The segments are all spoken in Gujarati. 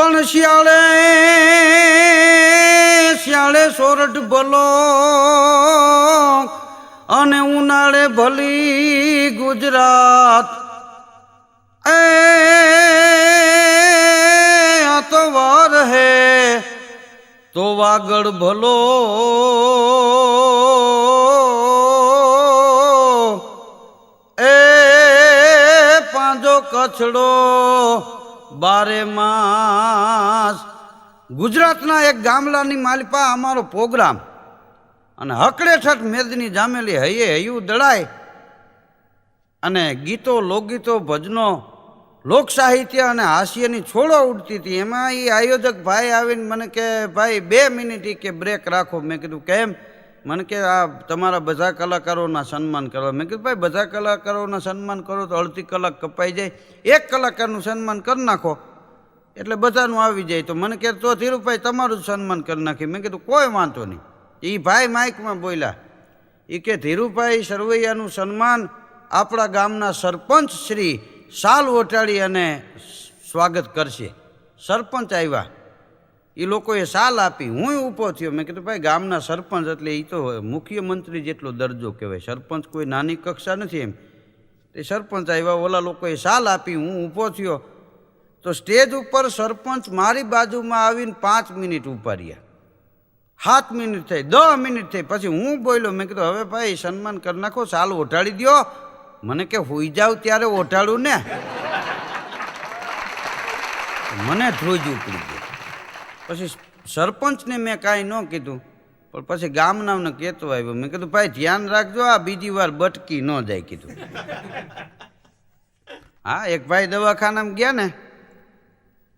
પણ શિયાળે શિયાળે સોરઠ ભલો. અને ઉનાળે ભલી ગુજરાત. એ, આ તો વાર હે. તો વાગડ ભલો. એ, પાંજો કચડો બારે માસ. ગુજરાતના એક ગામડાની માલિપા અમારો પ્રોગ્રામ. અને હકડે ઠઠ મેદની જામેલી હૈયે હૈયું દળાય. અને ગીતો, લોકગીતો, ભજનો લોક સાહિત્ય અને હાસ્યની છોડો ઉડતી હતી. એમાં એ આયોજક ભાઈ આવીને મને કે, ભાઈ, બે મિનિટ કે બ્રેક રાખો. મેં કીધું, કેમ? મને કે આ તમારા બધા કલાકારોના સન્માન કરવા. મેં કીધું, ભાઈ, બધા કલાકારોના સન્માન કરો તો અડધી કલાક કપાઈ જાય. એક કલાકારનું સન્માન કરી નાખો. એટલે બધાનું આવી જાય. તો મને કે, તો ધીરુભાઈ, તમારું જ સન્માન કરી નાખી. મેં કીધું, કોઈ વાંધો નહીં. એ ભાઈ માઇકમાં બોલ્યા. એ કે, ધીરુભાઈ સરવૈયાનું સન્માન આપણા ગામના સરપંચ શ્રી સાલ ઓટાડી અને સ્વાગત કરશે. સરપંચ આવ્યા. એ લોકોએ સાલ આપી, હું ઊભો થયો. મેં કીધું, ભાઈ, ગામના સરપંચ એટલે એ તો મુખ્યમંત્રી જેટલો દરજ્જો કહેવાય. સરપંચ કોઈ નાની કક્ષા નથી એમ. તે સરપંચ આવ્યા, ઓલા લોકોએ સાલ આપી, હું ઊભો થયો. તો સ્ટેજ ઉપર સરપંચ મારી બાજુમાં આવીને પાંચ મિનિટ રહ્યા. સાત મિનિટ થઈ દસ મિનિટ થઈ. પછી હું બોલ્યો, મેં કીધું, હવે ભાઈ, સન્માન કરી નાખો, સાલ ઓઢાડી દ્યો. મને કે, હોઈ જાવ ત્યારે ઓઢાડું ને. મને ધ્રુજ ઉપડી ગઈ પછી સરપંચને મેં કાંઈ ન કીધું, પણ પછી ગામનામને કહેતો આવ્યો, મેં કીધું, ભાઈ, ધ્યાન રાખજો, આ બીજી વાર બટકી ન જાય, કીધું. હા, એક ભાઈ દવાખાનામાં ગયા ને,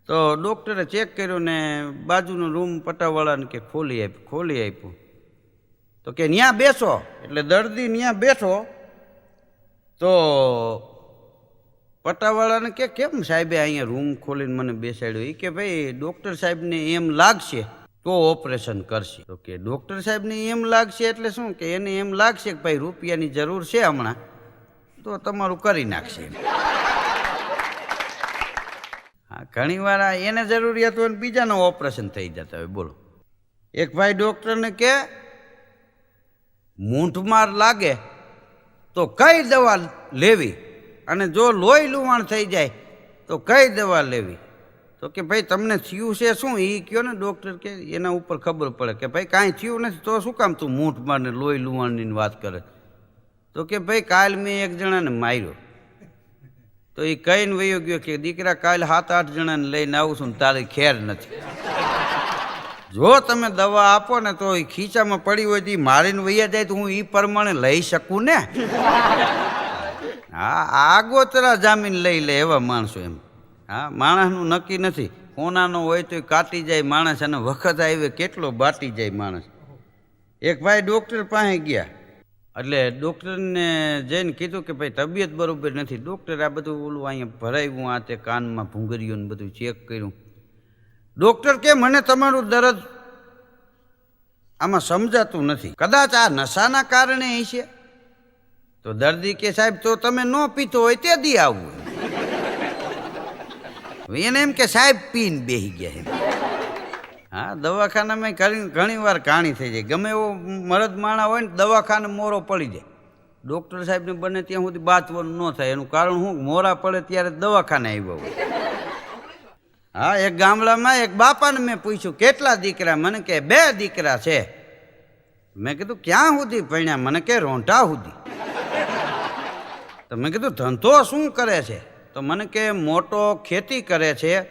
તો ડૉક્ટરે ચેક કર્યું ને બાજુનો રૂમ પટાવાળાને કે ખોલી આપ્યું ખોલી આપ્યું. તો કે ત્યાં બેસો, એટલે દર્દી ત્યાં બેઠો, તો પટાવાળાને કે કેમ સાહેબે અહીંયા રૂમ ખોલીને મને બેસાડ્યો? એ કે ભાઈ, ડૉક્ટર સાહેબને એમ લાગશે તો ઓપરેશન કરશે. તો કે ડૉક્ટર સાહેબને એમ લાગશે એટલે શું? કે એને એમ લાગશે કે ભાઈ રૂપિયાની જરૂર છે હમણાં. તો તમારું કરી નાખશે હા ઘણી વાર એને જરૂરિયાત હોય બીજાનો ઓપરેશન થઈ જતા હોય. બોલો. એક ભાઈ ડૉક્ટરને કે મૂંઢમાર લાગે તો કઈ દવા લેવી? અને જો લોહી લુવાણ થઈ જાય, તો કઈ દવા લેવી? તો કે ભાઈ, તમને થયું છે શું? એ કયો ને ડૉક્ટર કે, એના ઉપર ખબર પડે કે ભાઈ, કાંઈ થયું નથી, તો શું કામ તું મૂઠ મારને લોહી લુવાણની વાત કરે? તો કે ભાઈ, કાલ મેં એક જણાને માર્યો. તો એ કહીને વયો ગયો કે, દીકરા, કાલ સાત આઠ જણાને લઈને આવું છું ને તારી ખેર નથી. જો તમે દવા આપો ને તો એ ખીચામાં પડી હોય તો એ મારીને વૈયા જાય તો હું એ પ્રમાણે લઈ શકું ને? હા આગોતરા જામીન લઈ લે એવા માણસો એમ. હા, માણસનું નક્કી નથી. કોનાનો હોય તો કાટી જાય માણસ અને વખત આવે કેટલો બાટી જાય માણસ. એક ભાઈ ડૉક્ટર પાસે ગયા. એટલે ડૉક્ટરને જઈને કીધું કે ભાઈ તબિયત બરોબર નથી. ડૉક્ટર આ બધું ઓલું અહીંયા ભરાયું, આ તે કાનમાં ભૂંગર્યું ને બધું ચેક કર્યું. ડૉક્ટર કે, મને તમારું દર્દ આમાં સમજાતું નથી. કદાચ આ નશાના કારણે હશે. તો દર્દી કે સાહેબ, તો તમે ન પીતો હોય તે દી આવવું એને એમ કે, સાહેબ, પીને બેસી ગયા એમ. હા, દવાખાનામાં ઘણી વાર કાણી થઈ જાય. ગમે એવો મરદ માણા હોય ને, દવાખાને મોરો પડી જાય. ડૉક્ટર સાહેબને બને ત્યાં સુધી બાચવાનું ન થાય. એનું કારણ શું? મોરા પડે ત્યારે દવાખાને આવ્યા હોય. હા, એક ગામડામાં એક બાપાને મેં પૂછ્યું, કેટલા દીકરા? મને કે, બે દીકરા છે. મેં કીધું, ક્યાં સુધી? ભણ્યા મને કે, રોંઢા સુધી. તો મેં કીધું, ધંધો શું કરે છે? તો મને કે, મોટો ખેતી કરે છે.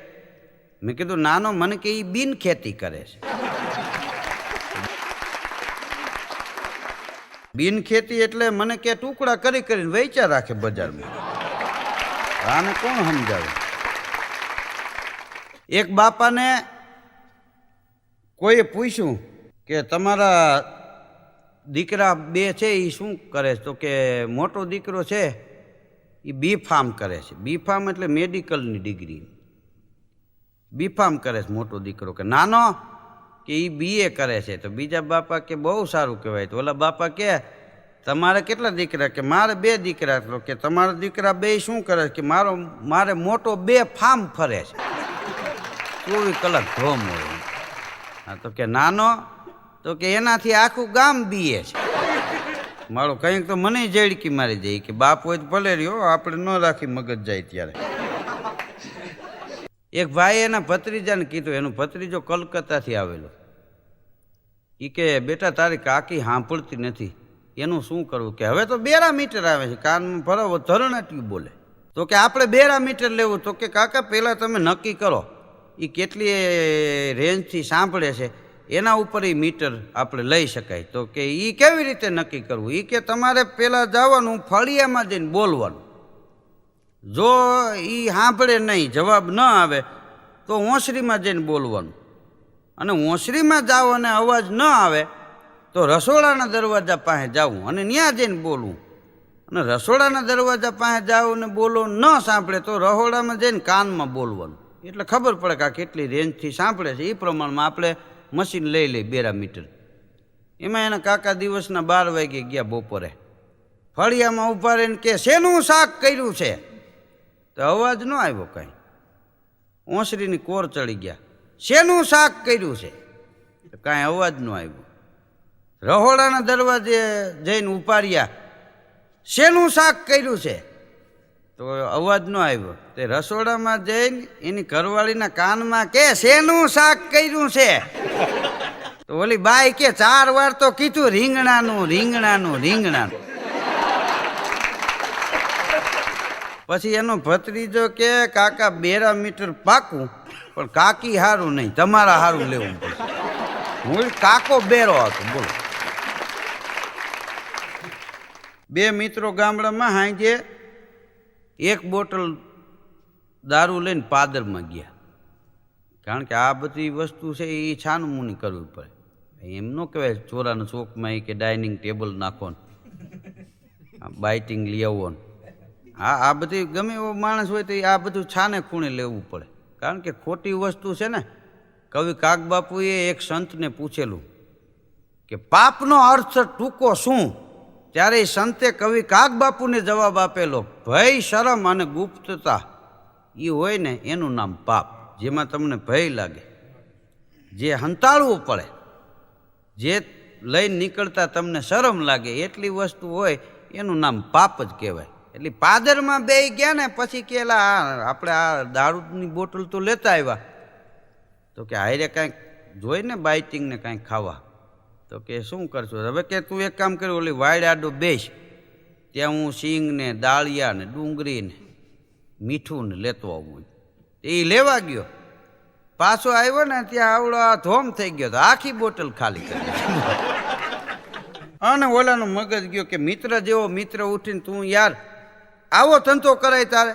મેં કીધું, નાનો મને કે એ બિન ખેતી કરે છે. બિન ખેતી એટલે મને કે, ટુકડા કરી કરીને વેચા રાખે બજારમાં. આને કોણ સમજાવે? એક બાપાને કોઈએ પૂછ્યું કે, તમારા દીકરા બે છે એ શું કરે છે? તો કે, મોટો દીકરો છે. એ બી ફાર્મ કરે છે. બી ફાર્મ એટલે મેડિકલની ડિગ્રી બી ફાર્મ કરે છે મોટો દીકરો કે નાનો કે એ બીએ કરે છે. તો બીજા બાપા કે બહુ સારું કહેવાય. તો ઓલા બાપા કે તમારે કેટલા દીકરા કે મારે બે દીકરા તો કે તમારા દીકરા બે શું કરે છે કે મારો, મારે મોટો બે ફાર્મ ફરે છે. ચોવીસ કલાક ધોમ હોય. હા, તો કે નાનો તો કે એનાથી આખું ગામ બીએ છે. મારો કંઈક તો મને જેડકી મારી જાય કે બાપ હોય તો ભલે રહ્યો, આપણે ન રાખી મગજ જાય ત્યારે. એક ભાઈ એના ભત્રીજાને કીધું, એનો ભત્રીજો કલકત્તાથી આવેલો. એ કે, બેટા, તારી કાકી સાંભળતી નથી. એનું શું કરવું? કે હવે તો બેરા મીટર આવે છે, કાનમાં ભરાવો, ધરણાટ્યું બોલે. તો કે, આપણે બેરા મીટર લેવું. તો કે, કાકા પહેલાં તમે નક્કી કરો. એ કેટલી રેન્જથી સાંભળે છે? એના ઉપર એ મીટર આપણે લઈ શકાય. તો કે એ કેવી રીતે નક્કી કરવું? એ કે તમારે પહેલાં જવાનું, ફળિયામાં જઈને બોલવાનું. જો એ સાંભળે નહીં, જવાબ ન આવે, તો ઓસરીમાં જઈને બોલવાનું. અને ઓસરીમાં જાઓ અને અવાજ ન આવે, તો રસોડાના દરવાજા પાસે જવું અને ત્યાં જઈને બોલવું અને રસોડાના દરવાજા પાસે જાઓ ને બોલો, ન સાંભળે તો રહોડામાં જઈને કાનમાં બોલવાનું. એટલે ખબર પડે કે આ કેટલી રેન્જથી સાંભળે છે. એ પ્રમાણમાં આપણે મશીન લઈ લઈ બેરા મીટર એમાં એના કાકા દિવસના બાર વાગે ગયા બપોરે. ફળિયામાં ઊભા રહીને કે, શેનું શાક કર્યું છે? તો અવાજ ન આવ્યો કાંઈ. ઓસરીની કોર ચડી ગયા. શેનું શાક કર્યું છે? કાંઈ અવાજ ન આવ્યો. રહોડાના દરવાજે જઈને ઉપાડ્યા શેનું શાક કર્યું છે? તો અવાજ ન આવ્યો. તે રસોડામાં જઈને એની ઘરવાળીના કાનમાં કે, શેનું શાક કર્યું છે? તો ઓલી બાઈ કે ચાર વાર તો કીધું, રીંગણાનું રીંગણાનું રીંગણાનું. પછી એનો ભત્રીજો કે, કાકા, બેરા મીટર પાકું, પણ કાકી હારું નહીં, તમારા હારું લેવું પડશે. હું કાકો બેરો હતો, બોલો. બે મિત્રો ગામડામાં હાંજે એક બોટલ દારૂ લઈને પાદરમાં ગયા. કારણ કે આ બધી વસ્તુ છે એ છાનું મુની કરવી પડે. એમ ન કહેવાય ચોરાના ચોકમાં એ કે ડાઇનિંગ ટેબલ નાખો બાઇટિંગ લઈ આવો હા આ બધી ગમે એવો માણસ હોય તો એ આ બધું છાને ખૂણે લેવું પડે. કારણ કે ખોટી વસ્તુ છે ને કવિ કાગબાપુએ એક સંતને પૂછેલું કે પાપનો અર્થ ટૂંકો શું? ત્યારે એ સંતે કવિ કાગબાપુને જવાબ આપેલો ભય શરમ અને ગુપ્તતા. એ હોય ને એનું નામ પાપ જેમાં તમને ભય લાગે. જે હંતાળવું પડે. જે લઈને નીકળતા તમને શરમ લાગે એટલી વસ્તુ હોય, એનું નામ પાપ જ કહેવાય. એટલે પાદરમાં બે ગયા ને પછી કેલા આપણે આ દારૂની બોટલ તો લેતા આવ્યા. તો કે હારે કાંઈક જોઈને બાઇટિંગ ને કાંઈક ખાવા. તો કે, શું કરશો? હવે કે તું એક કામ કર્યું ઓલી વાડ આડો બેસ. ત્યાં હું સિંગ ને દાળિયા ને ડુંગળી ને મીઠું ને લેતો આવું એ લેવા ગયો. પાછો આવ્યો ને ત્યાં આવડો આ ધોમ થઈ ગયો આખી બોટલ ખાલી કરી અને ઓલાનો મગજ ગયો કે, મિત્ર જેવો મિત્ર ઉઠીને તું યાર, આવો ધંધો કરાય તારે.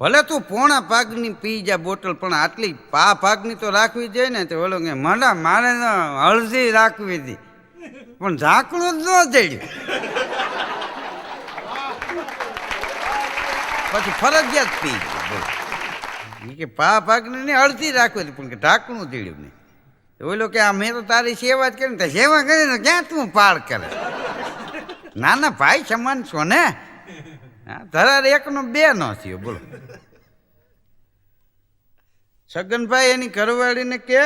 ભલે તું પોણા ભાગની પી જા બોટલ, પણ આટલી પા ભાગની તો રાખવી જોઈએ ને. તો ઓલો કે મારે તો હળદી રાખવી હતી, પણ ઝાકડું જ ન જડ્યું. પછી ફરજિયાત પી ગયો કે પા ભાગની નહીં અડધી રાખવી હતી પણ કે ઢાંકણું જડ્યું નહીં. ઓલો કે, આ મેં તો તારી સેવા જ કરી સેવા કરીને ક્યાં તું પાળ કરે? ના ના ભાઈ સમાન છો ને? ધરાર એકનો બે ન થયો, બોલો. છગનભાઈ એની ઘરવાળીને કે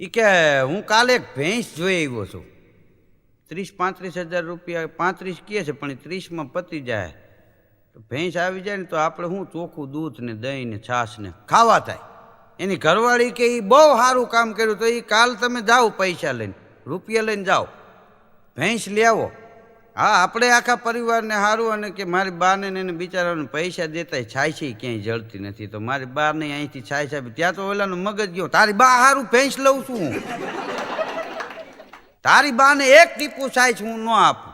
એ કે હું કાલે એક ભેંસ જોઈ આવ્યો છું. ત્રીસ પાંત્રીસ હજાર રૂપિયા, પાંત્રીસ કહે છે, પણ ત્રીસમાં પતી જાય. ભેંસ આવી જાય ને તો આપણે શું ચોખ્ખું દૂધ ને દહીં ને છાશ ને ખાવા થાય. એની ઘરવાળી કે એ બહુ સારું કામ કર્યું તો એ કાલ તમે જાઓ પૈસા લઈને, રૂપિયા લઈને જાઓ. ભેંસ લઈ આવો. હા, આપણે આખા પરિવારને સારું અને કે મારી બાને એને બિચારાને પૈસા દેતા છાય છે ક્યાંય જળતી નથી. તો મારી બાને અહીંથી છાય છે ત્યાં તો ઓલાનું મગજ ગયો. તારી બા સારું ભેંસ લઉં છું તારી બાને એક ટીપું છાય છે હું ન આપું.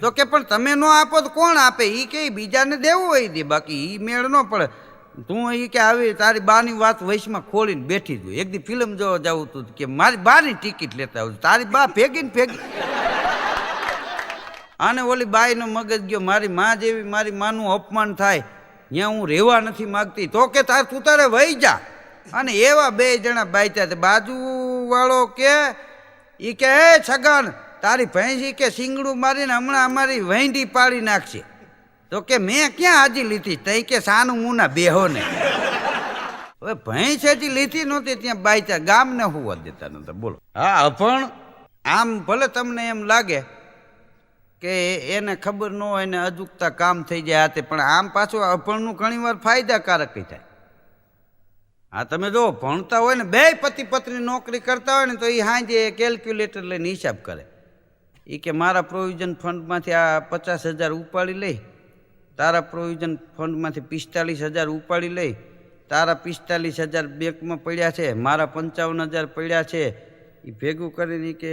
તો કે પણ તમે ન આપો તો કોણ આપે? એ કે બીજાને દેવું હોય દે, બાકી એ મેળ ન પડે. તું એ કે આવી તારી બાની વાત વૈશમાં ખોલીને બેઠી ગયું એક દી ફિલ્મ જોવા જવું તું કે મારી બાની ટિકિટ લેતા આવું તારી બા ભેગી ને ભેગી. અને ઓલી બાઈનો મગજ ગયો, મારી માં જેવી, મારી માનું અપમાન થાય. ત્યાં હું રહેવા નથી માગતી. તો કે તાર તું તારે વહી જા. અને એવા બે જણા બાઈ ત્યાં બાજુ વાળો કે એ કે હે છગન તારી ભેંસી કે સિંગડું મારીને હમણાં અમારી વહેંડી પાડી નાખશે. તો કે મેં ક્યાં હાજી લીધી? તઈ કે સાનું મુના બેહો ને. હવે ભેંસ હજી લીધી નહોતી ત્યાં બાયચા ગામને હોવા દેતા નતા બોલો. હા પણ આમ ભલે તમને એમ લાગે કે એને ખબર ન હોય ને અજુકતા કામ થઈ જાય હાથે પણ આમ પાછું અભણનું ઘણીવાર ફાયદાકારક થાય. હા તમે જો ભણતા હોય ને બે પતિ પત્ની નોકરી કરતા હોય ને તો એ હાંજે કેલ્ક્યુલેટર લઈને હિસાબ કરે. એ કે મારા પ્રોવિઝન ફંડમાંથી આ પચાસ હજાર ઉપાડી લઈ, તારા પ્રોવિઝન ફંડમાંથી પિસ્તાલીસ હજાર ઉપાડી લઈ, તારા પિસ્તાલીસ હજાર બેંકમાં પડ્યા છે, મારા પંચાવન હજાર પડ્યા છે એ ભેગું કરીને કે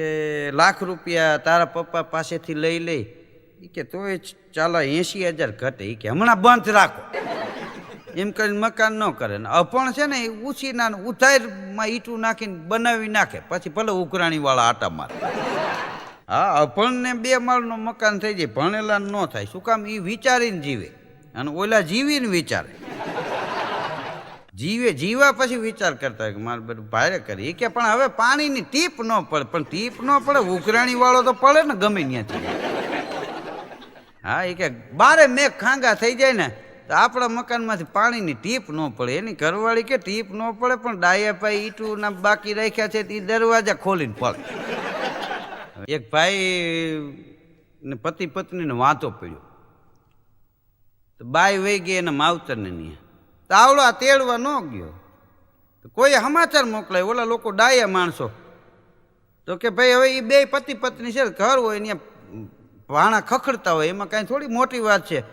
લાખ રૂપિયા તારા પપ્પા પાસેથી લઈ લઈ એ કે તોય ચાલો એંશી હજાર ઘટે એ કે હમણાં બંધ રાખો. એમ કરીને મકાન ન કરે. ને અપણ છે ને એ ઉછીના ઉધારમાં ઈટું નાખીને બનાવી નાખે. પછી ભલે ઉઘરાણીવાળા આટા મારે. હા અભણને બે માળનું મકાન થઈ જાય, ભણેલા ન થાય. શું કામ? એ વિચારીને જીવે. અને ઓલા જીવીને વિચારે. જીવે, જીવા પછી વિચાર કરતા કે મારે બધું ભારે કરી. કે, પણ હવે પાણીની ટીપ ન પડે. પણ ટીપ ન પડે ઉઘરાણી વાળો તો પડે ને ગમે ત્યાંથી. હા એ કે, બારે મેઘ ખાંગા થઈ જાય ને, તો આપણા મકાનમાંથી પાણીની ટીપ ન પડે. એની ઘરવાળી કે, ટીપ ન પડે, પણ ડાયા પાઈ ઈટું ના બાકી રાખ્યા છે એ દરવાજા ખોલીને પડે એક ભાઈ ને પતિ પત્નીને વાંચો પડ્યો. તો બાઈ વહી ગઈ એના માવતરને નહીં તો આવડો આ તેડવા ન ગયો. તો કોઈ સમાચાર મોકલાય? ઓલા લોકો ડાયા માણસો. તો કે ભાઈ હવે એ બે પતિ પત્ની છે ઘર હોય ને ભાણા ખખડતા હોય, એમાં કાંઈ થોડી મોટી વાત છે.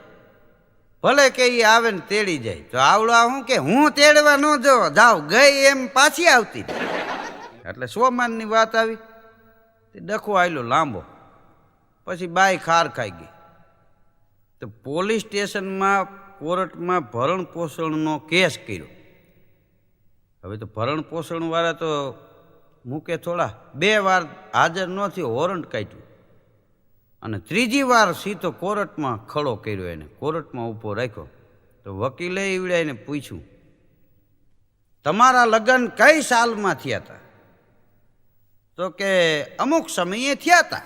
ભલે કે એ આવે ને તેડી જાય. તો આવડો શું કે હું તેડવા ન જો જાવ, ગઈ એમ પાછી આવતી. એટલે સોમાનની વાત આવી. તે ડખો આવેલો લાંબો. પછી બાય ખાર ખાઈ ગઈ. તો પોલીસ સ્ટેશનમાં કોર્ટમાં ભરણ પોષણનો કેસ કર્યો. હવે તો ભરણ પોષણવાળા તો મૂકે થોડા. બે વાર હાજર ન થયો, વોરંટ કાઢ્યું. અને ત્રીજી વાર સીધો કોર્ટમાં ખડો કર્યો એને, કોર્ટમાં ઊભો રાખ્યો. તો વકીલે ઈવડાઈને પૂછ્યું, તમારા લગ્ન કઈ સાલમાં થયા હતા? તો કે અમુક સમયે થયા હતા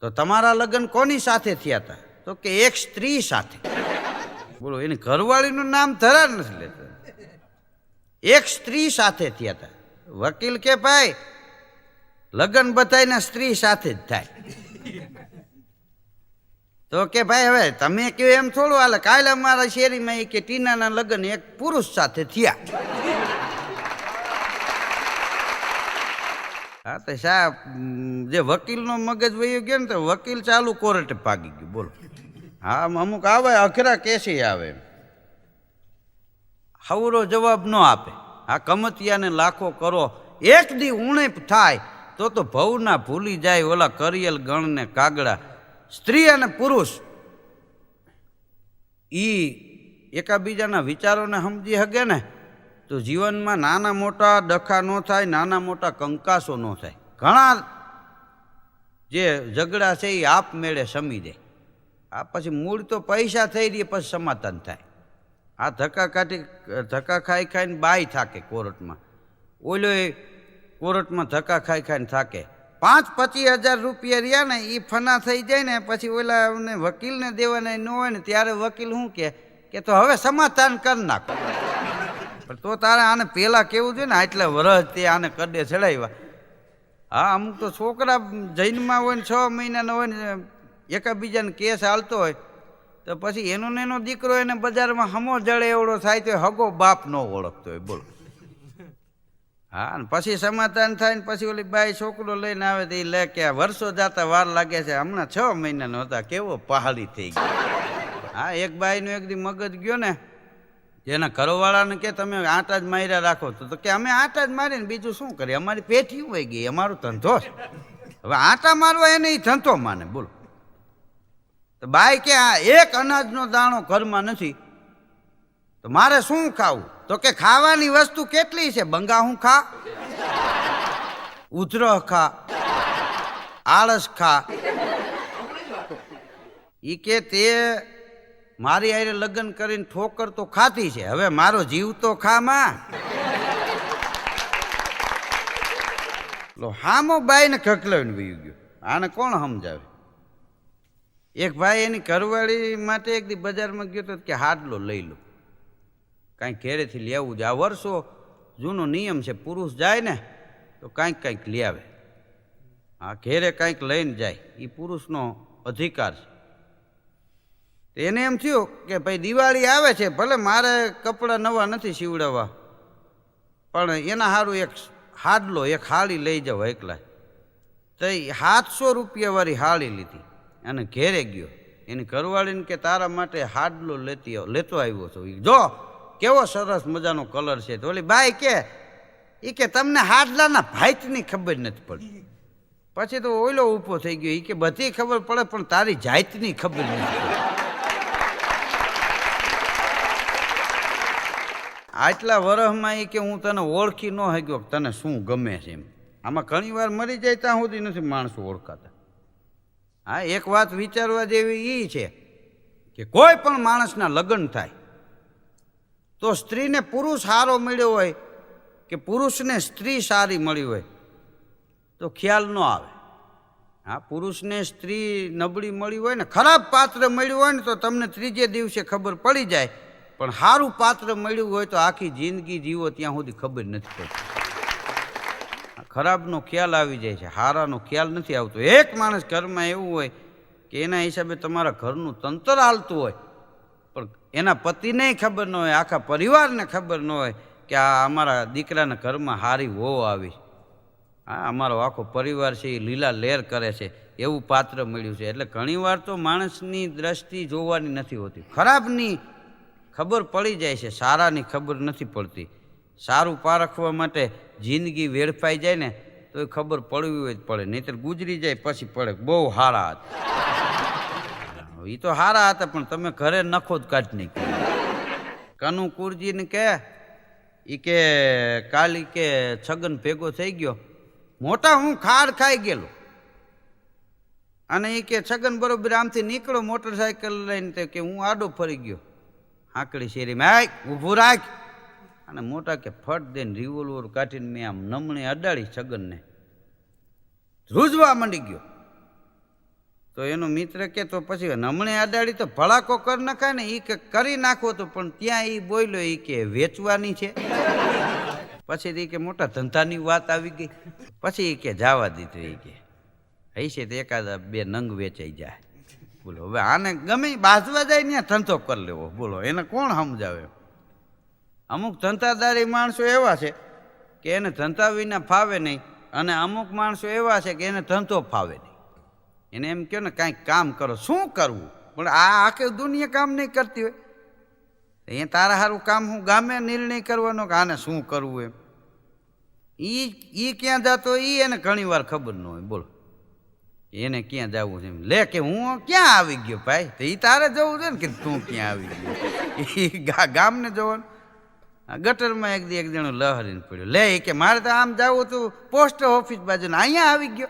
તો તમારા લગ્ન કોની સાથે થયા હતા તો કે એક સ્ત્રી સાથે. બોલો, એની ઘરવાળીનું નામ ધરા નથી લેતા. એક સ્ત્રી સાથે થયા હતા વકીલ કે, ભાઈ, લગ્ન બધાયના સ્ત્રી સાથે જ થાય. તો કે, ભાઈ, હવે તમે કહો એમ થોડું હાલે. કાલે અમારા શેરીમાં એ કે ટીનાના લગ્ન એક પુરુષ સાથે થયા. હા, તો સાહેબ જે વકીલનો મગજ વહી ગયો ને તો વકીલ ચાલુ કોર્ટે ભાગી ગયું, બોલો. હા અમુક આવે, અઘરા કેસી આવે. હવરો જવાબ ન આપે. આ કમતિયાને લાખો કરો. એક દી ઉણેપ થાય, તો તો ભવના ભૂલી જાય ઓલા કરિયલ ગણને કાગડા. સ્ત્રી અને પુરુષ. ઈ એકાબીજાના વિચારોને સમજી શકે ને? તો જીવનમાં નાના મોટા ડખા ન થાય, નાના મોટા કંકાસો ન થાય. ઘણા જે ઝઘડા છે એ આપમેળે સમી દે. આ પછી મૂળ તો પૈસા થઈ રહી, પછી સમાધાન થાય. આ ધક્કા કાઢી, ધક્કા ખાઈ ખાઈને બાય થાકે કોર્ટમાં. ઓલો એ કોર્ટમાં ધક્કા ખાઈ ખાઈને થાકે. પાંચ પચીસ હજાર રૂપિયા રહ્યા ને એ ફના થઈ જાય ને, પછી ઓલા વકીલને દેવાના ન હોય ને, ત્યારે વકીલ શું કે તો હવે સમાધાન કરી નાખો. પણ તો તારે આને પહેલા કેવું જોઈએ ને, આટલા વરસ તે આને કડે ચડાવ્યા. હા, અમુક તો છોકરા જૈનમાં હોય ને છ મહિનાના હોય ને, એકાબીજાને કેસ હાલતો હોય. તો પછી એનો ને એનો દીકરો એને બજારમાં હમો જળે એવડો થાય તો હગો બાપ ન ઓળખતો હોય, બોલો. હા, ને પછી સમાધાન થાય ને પછી ઓલી બાઈ છોકરો લઈને આવે તો એ લે કે વર્ષો જાતા વાર લાગે છે, હમણાં છ મહિનાનો હતા, કેવો પહાડી થઈ ગયો. હા, એક બાઈનો એક દી મગજ ગયો ને જેના ઘરવાળાને કે તમે આટા જ માર્યા રાખો તો કે અમે આટા જ મારીને બીજું શું કરીએ? અમારી પેઠી વહી ગઈ, અમારો ધંધો હવે આટા મારવા એને એ ધંધો માને, બોલો. તો બાઈ કે આ એક અનાજનો દાણો ઘરમાં નથી. તો મારે શું ખાવું? તો કે ખાવાની વસ્તુ કેટલી છે? બંગા હું ખા, ઉધરહ ખા, આળસ ખા. એ કે તે મારી આરે લગ્ન કરીને ઠોકર તો ખાતી છે. હવે મારો જીવ તો ખામાં. લો, હામો બાઈને ખકલાવીને વી ગયો. આને કોણ સમજાવે? એક ભાઈ એની ઘરવાળી માટે એક દી બજારમાં ગયો તો કે હાડલો લઈ લો. કાંઈક ઘેરેથી લેવું જ આ વર્ષો જૂનો નિયમ છે, પુરુષ જાય ને તો કાંઈક કાંઈક લઈ આવે. આ ઘેરે કાંઈક લઈને જાય. એ પુરુષનો અધિકાર છે. એને એમ થયું કે ભાઈ દિવાળી આવે છે, ભલે મારે કપડાં નવા નથી સીવડાવવા, પણ એના સારું એક હાડલો, એક હાળી લઈ જાવ એકલા. તો એ સાતસો રૂપિયાવાળી હાળી લીધી. અને ઘેરે ગયો. એની ઘરવાળીને કે તારા માટે હાડલો લેતી લેતો આવ્યો છો. જો, કેવો સરસ મજાનો કલર છે. તો ઓલી બાઈ કે એ કે તમને હાડલાના ભાઈતની ખબર નથી પડી. પછી તો ઓઈલો ઊભો થઈ ગયો. એ કે બધી ખબર પડે, પણ તારી જાતની ખબર નથી પડી. આટલા વરસમાં એ કે હું તને ઓળખી ન શક્યો તને શું ગમે છે એમ. આમાં ઘણી વાર મરી જાય ત્યાં સુધી નથી માણસો ઓળખાતા. હા, એક વાત વિચારવા જેવી એ છે કે કોઈ પણ માણસના લગ્ન થાય તો સ્ત્રીને પુરુષ સારો મળ્યો હોય કે પુરુષને સ્ત્રી સારી મળી હોય તો ખ્યાલ ન આવે. હા, પુરુષને સ્ત્રી નબળી મળી હોય ને, ખરાબ પાત્ર મળ્યું હોય ને તો તમને ત્રીજે દિવસે ખબર પડી જાય પણ સારું પાત્ર મળ્યું હોય તો આખી જિંદગી જીવો ત્યાં સુધી ખબર નથી પડતી. ખરાબનો ખ્યાલ આવી જાય છે, હારાનો ખ્યાલ નથી આવતો. એક માણસ ઘરમાં એવું હોય કે એના હિસાબે તમારા ઘરનું તંત્ર હાલતું હોય, પણ એના પતિને ખબર ન હોય, આખા પરિવારને ખબર ન હોય કે આ અમારા દીકરાના ઘરમાં હારી વહુ આવી હા, અમારો આખો પરિવાર છે, એ લીલા લેર કરે છે, એવું પાત્ર મળ્યું છે. એટલે ઘણીવાર તો માણસની દ્રષ્ટિ જોવાની નથી હોતી. ખરાબની ખબર પડી જાય છે, સારાની ખબર નથી પડતી. સારું પારખવા માટે જિંદગી વેડફાઈ જાય ને, તો એ ખબર પડવી જ પડે, નહીંતર ગુજરી જાય, પછી પડે. બહુ હારા હતા. એ તો હારા હતા, પણ તમે ઘરે નખો જ કાઢી નાખ્યો. કનુ કુરજીને કે એ કે, કાલી કે છગન ભેગો થઈ ગયો. મોટા હું ખાડ ખાઈ ગયેલો. અને એ કે, છગન બરોબર આમથી નીકળો, મોટરસાયકલ લઈને. કે, હું આડો ફરી ગયો. હાંકડી શેરીમાં આય ઊભું રાખ. અને મોટા કે, ફટ દઈને રિવોલ્વર કાઢીને મેં આમ નમણે અડાડી છગનને. ધ્રુજવા માંડી ગયો. તો એનો મિત્ર કે, તો પછી નમણે અડાડી તો ભડાકો કરી નખાય ને એ કે કરી નાખો તો, પણ ત્યાં એ બોલ્યો એ કે વેચવાની છે. પછી એ કે, મોટા ધંધાની વાત આવી ગઈ. પછી એ કે, જવા દીધું એ કે. હશે તો એકાદા બે નંગ વેચાઈ જાય. બોલો, હવે આને ગમે બાજવા જાય ને ધંધો કરી લેવો. બોલો, એને કોણ સમજાવે? અમુક ધંધાદારી માણસો એવા છે કે એને ધંધા વિના ફાવે નહીં અને અમુક માણસો એવા છે કે એને ધંધો ફાવે નહીં. એને એમ કહો ને, કાંઈક કામ કરો. શું કરવું? પણ આ આખી દુનિયા કામ નહીં કરતી હોય. અહીંયા તારા સારું કામ હું ગામે નિર્ણય કરવાનો કે આને શું કરવું એમ? ઈ એ ક્યાં જતો એ એને ઘણી વાર ખબર ન હોય. બોલો. એને ક્યાં જવું છે લે કે હું ક્યાં આવી ગયો ભાઈ? તો એ તારે જવું છે ને કે તું ક્યાં આવી ગયો? એ ગામને જવાનું. ગટરમાં એક દી એક જણો લહરીને પડ્યો. લે કે મારે તો આમ જવું તું પોસ્ટ ઓફિસ બાજુ અહીંયા આવી ગયો.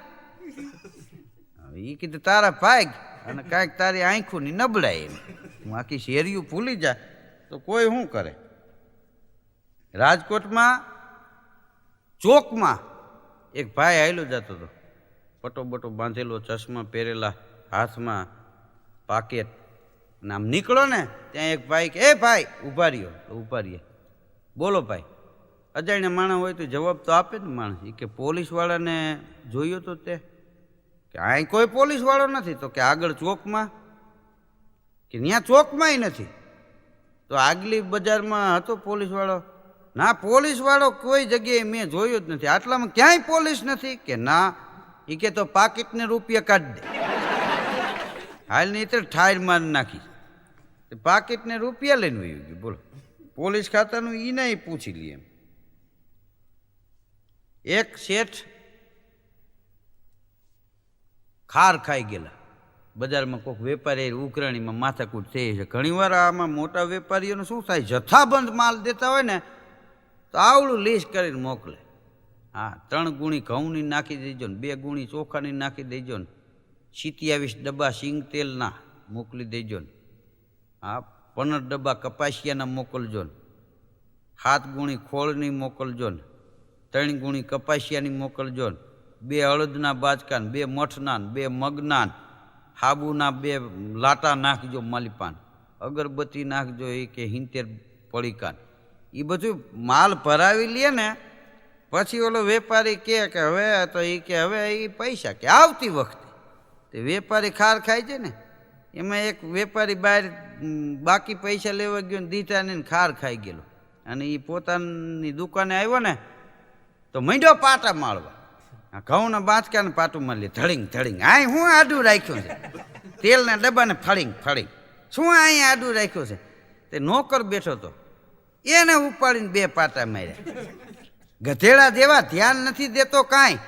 એ કીધું, તારા ભાગ અને કાંઈક તારી આંખું ની નબળાય એમ. હું આખી શેરીયું ભૂલી જાય તો કોઈ શું કરે? રાજકોટમાં ચોકમાં એક ભાઈ આવેલો જતો હતો. પટો બટો બાંધેલો ચશ્મા પહેરેલા હાથમાં પાકેટ. નામ નીકળો ને, ત્યાં એક ભાઈ કે, એ ભાઈ, ઊભા રહ્યો. ઊભા રહીએ બોલો ભાઈ. અજાણ્યા માણસ હોય તો જવાબ તો આપે ને માણસ. એ કે, પોલીસવાળાને જોયો તો તે? કે અહીં કોઈ પોલીસવાળો નથી. તો કે, આગળ ચોકમાં. કે ત્યાં ચોકમાંય નથી. તો આગલી બજારમાં હતો પોલીસવાળો. ના, પોલીસવાળો કોઈ જગ્યાએ મેં જોયો જ નથી. આટલામાં ક્યાંય પોલીસ નથી? કે, ના એ કે તો પાકીટને રૂપિયા કાઢ દે. હાલ નહીં તો ઠાર મારી નાખી. પાકીટને રૂપિયા લઈને વયું ગયું. બોલો. પોલીસ ખાતાનું એ નહીં પૂછી લઈએ એક શેઠ ખાર ખાઈ ગયેલા. બજારમાં કોઈક વેપારી ઉઘરાણીમાં માથાકૂટ થઈ છે. ઘણીવાર આમાં મોટા વેપારીઓને શું થાય? જથ્થાબંધ માલ દેતા હોય ને, તો આવડું લિસ્ટ કરીને મોકલે. હા, ત્રણ ગુણી ઘઉંની નાખી દેજો ને, બે ગુણી ચોખાની નાખી દેજો ને, સિત્યાવીસ ડબ્બા સિંગ તેલના મોકલી દેજો ને. હા, પંદર ડબ્બા કપાસિયાના મોકલજો ને, સાત ગુણી ખોળની મોકલજો ને, ત્રણ ગુણી કપાસિયાની મોકલજો ને, બે અળદના બાજકા ને, બે મઠના બે મગના હાબુના બે લાટા નાખજો માલિપાન અગરબત્તી નાખજો એ કે હિંતેર પડીકાન એ બધું માલ ભરાવી લે ને પછી ઓલો વેપારી કહે કે હવે તો એ કે હવે એ પૈસા કે આવતી વખતે. તે વેપારી ખાર ખાય છે ને. એમાં એક વેપારી બહાર બાકી પૈસા લેવા ગયો ને દીધા ને ખાર ખાઈ ગયેલો. અને એ પોતાની દુકાને આવ્યો ને, તો મંડ્યો પાટા માળવા. ઘઉંના બાંચકાને પાટું મારી ધડીંગ ધડીંગ. આ હું આડું રાખ્યું છે? તેલના ડબ્બાને ફળીંગ ફળીંગ શું અહીં આડું રાખ્યું છે? તે નોકર બેઠો તો, એને ઉપાડીને બે પાટા માર્યા. ગધેડા જેવા ધ્યાન નથી દેતો કાંઈ.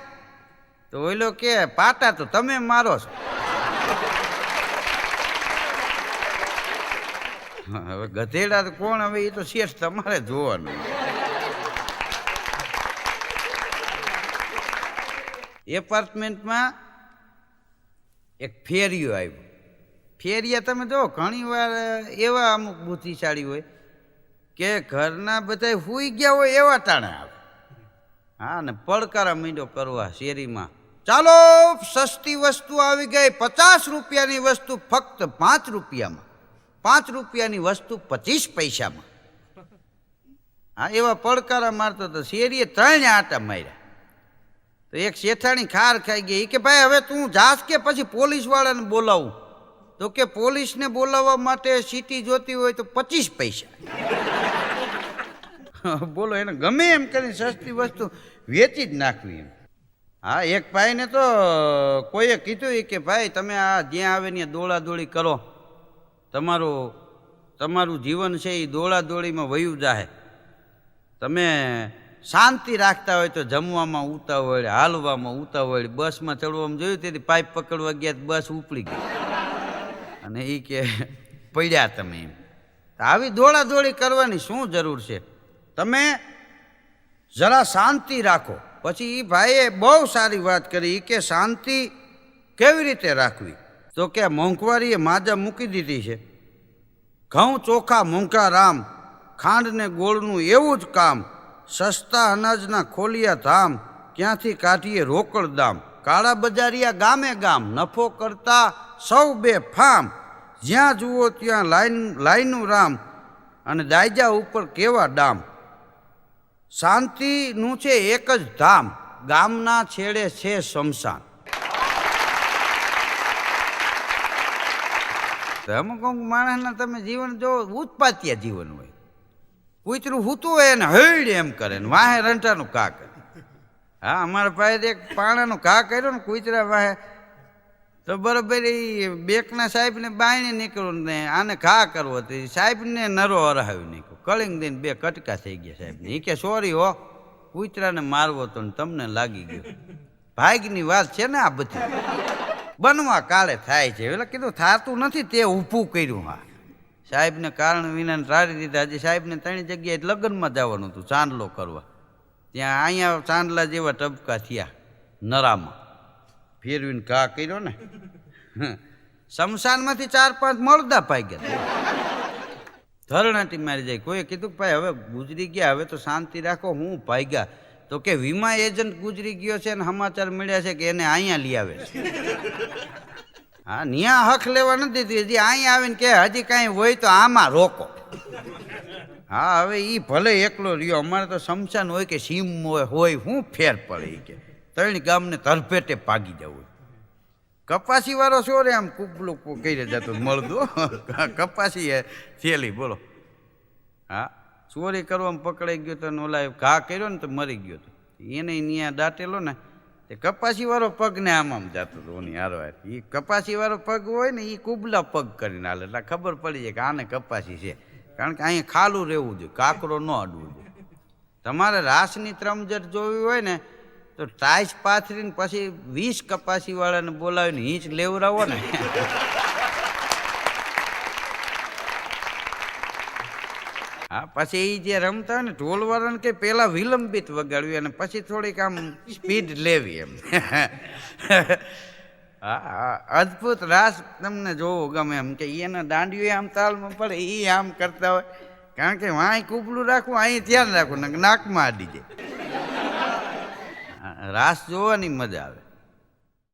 તો ઓલો કે, પાટા, તો તમે મારો છો. હવે ગધેડા તો કોણ? હવે એ તો શેઠ તમારે જોવાનું. એપાર્ટમેન્ટમાં એક ફેરિયો આવ્યો. ફેરિયા તમે જો ઘણી વાર એવા અમુક બુદ્ધિશાળી હોય કે ઘરના બધા સૂઈ ગયા હોય એવા તાણે આવે. હા ને પડકારા મીંડો કરવા શેરીમાં. ચાલો, સસ્તી વસ્તુ આવી ગઈ, પચાસ રૂપિયાની વસ્તુ ફક્ત પાંચ રૂપિયામાં. પાંચ રૂપિયાની વસ્તુ પચીસ પૈસામાં. હા, એવા પડકારા મારતો તો શેરીએ ત્રણ આટા માર્યા. તો એક શેઠાણી ખાર ખાઈ ગઈ. કે, ભાઈ, હવે તું જાસ કે પછી પોલીસવાળાને બોલાવું? તો કે, પોલીસને બોલાવવા માટે સીટી જોતી હોય તો પચીસ પૈસા. બોલો, એને ગમે એમ કરીને સસ્તી વસ્તુ વેચી જ નાખવી એમ. હા, એક ભાઈને તો કોઈએ કીધું એ કે, ભાઈ, તમે આ જ્યાં આવે ત્યાં દોડાદોડી કરો. તમારું તમારું જીવન છે એ દોડાદોડીમાં વયું જાહે. તમે શાંતિ રાખતા હોય તો જમવામાં ઉતાવળ હાલવામાં ઉતાવળ બસમાં ચડવામાં જોયું તેથી પાઇપ પકડવા ગયા બસ ઉપડી ગઈ. અને એ કે, પડ્યા તમે એમ. આવી દોડાદોડી કરવાની શું જરૂર છે? તમે જરા શાંતિ રાખો. પછી એ ભાઈએ બહુ સારી વાત કરી કે શાંતિ કેવી રીતે રાખવી? તો કે મોંઘવારીએ માજા મૂકી દીધી છે. ઘઉં, ચોખા, મોંઘા રામ ખાંડને ગોળનું એવું જ કામ, સસ્તા અનાજના ખોલિયા ધામ, ક્યાંથી કાઢીએ રોકડ દામ? કાળા બજારિયા ગામે ગામ, નફો કરતા સૌ બે ફામ. જ્યાં જુઓ ત્યાં લાઈન, લાઈનું રામ અને દાયજા ઉપર કેવા ડામ? શાંતિનું છે એક જ ધામ, ગામના છેડે છે શમશાન. અમુક અમુક માણસના તમે જીવન જો ઉત્પાત્યા જીવન હોય કૂતરું હૂતું હોય ને હળ એમ કરે ને વાહે રંટાનું કા કરે. હા, અમારા પાસે એક પાણાનું ઘા કર્યો ને કૂતરા વાહે. તો બરોબર એ બેકના સાહેબને બાયણે નીકળ્યું ને આને ઘા કરવો તો સાહેબને નરો હરાવી નાખ્યો. કળિંગ દઈને બે કટકા થઈ ગયા સાહેબ. એ કે, સોરી હો, કૂતરાને મારવો તો તમને લાગી ગયો. ભાગની વાત છે ને આ બધી. બનવા કાળે થાય છે. એટલે કીધું, થાતું નથી, તે ઊભું કર્યું હા. સાહેબને કારણ વિના રારી દીધા. હજી સાહેબને ત્રણ જગ્યાએ લગ્નમાં જવાનું હતું, ચાંદલો કરવા. ત્યાં અહીંયા ચાંદલા જેવા ટબકા થયા, નરામાં. ફેરવીને ઘા કર્યો ને. શમશાનમાંથી ચાર પાંચ મળદા પાઈ ગયા. ધરણાટી મારી જાય. કોઈએ કીધું કે, ભાઈ, હવે ગુજરી ગયા, હવે તો શાંતિ રાખો, હું ભાગ્યા. તો કે, વીમા એજન્ટ ગુજરી ગયો છે ને સમાચાર મળ્યા છે કે એને અહીંયા લઈ આવે છે? હા, ન્યા હક લેવા નથી દીધી. હજી અહીંયા આવીને કે, હજી કાંઈ હોય તો આમાં રોકો. હા, હવે એ ભલે એકલો રહ્યો, અમારે તો શમશાન હોય કે સીમ હોય હોય, હું ફેર પડે કે. ત્રણ ગામને તરફેટે પાગી જવું કપાસી વાળો છો રે? આમ કૂપલું કરી જતો? મળદો કપાસી થેલી, બોલો. હા, ચોરી કરવામાં પકડાઈ ગયો તો ઓલા ઘા કર્યો ને તો મરી ગયો તો. એને ત્યાં દાટેલો ને, તે કપાસીવાળો પગને આમ આમ જતો હતો ઓની હારો એ કપાસીવાળો પગ હોય ને એ કુબલા પગ કરીને હાલે. એટલે ખબર પડી જાય કે આને કપાસી છે. કારણ કે અહીંયા ખાલું રહેવું જોઈએ, કાકરો ન અડવું જોઈએ. તમારે રાસની ત્રમજટ જોવી હોય ને તો ટાઈસ પાથરીને પછી વીસ કપાસીવાળાને બોલાવીને હીંચ લેવડાવો ને. હા, પછી એ જે રમતા હોય ને ઢોલવાળાને કે પેલા વિલંબિત વગાડવી અને પછી થોડીક આમ સ્પીડ લેવી એમ. હા અદ્ભુત રાસ તમને જોવો ગમે એમ કે એના દાંડીઓ આમ તાલમાં પડે એ આમ કરતા હોય. કારણ કે વાંય કૂપલું રાખવું અહીં ધ્યાન રાખવું નાકમાં આડી જાય. રાસ જોવાની મજા આવે.